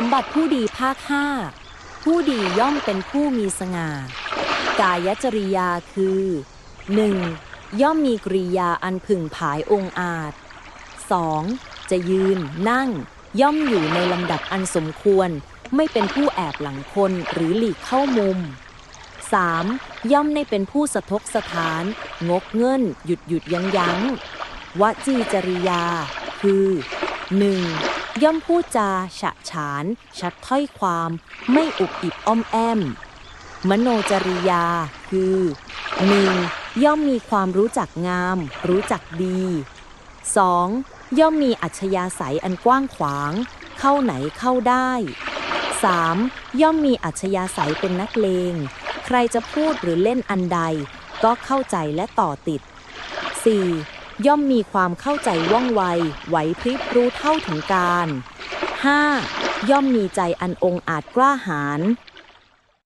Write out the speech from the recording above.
สมบัติผู้ดีภาค5ผู้ดีย่อมเป็นผู้มีสง่า กายจริยาคือ 1. ย่อมมีกริยาอันผึ่งผายองอาจ 2. จะยืน นั่ง ย่อมอยู่ในลำดับอันสมควร ไม่เป็นผู้แอบหลังคนหรือหลีกเข้ามุม 3. ย่อมไม่เป็นผู้สะทกสถาน งกเงิน หยุดหยุดยั้งยั้งวจีจริยา คือ 1. ย่อมพูดจา ฉะฉาน ชัดถ้อยความ ไม่อุบอิบอ้อมแอม มโนจริยา คือ 1. ย่อมมีความรู้จักงาม รู้จักดี 2. ย่อมมีอัจฉริยะใสยอันกว้างขวาง เข้าไหนเข้าได้ 3. ย่อมมีอัจฉริยะใสยเป็นนักเลง ใครจะพูดหรือเล่นอันใด ก็เข้าใจและต่อติด 4. ย่อมมีความเข้าใจว่องไว ไหวพริบรู้เท่าถึงการ 5. ย่อมมีใจอันองอาจกล้าหาญ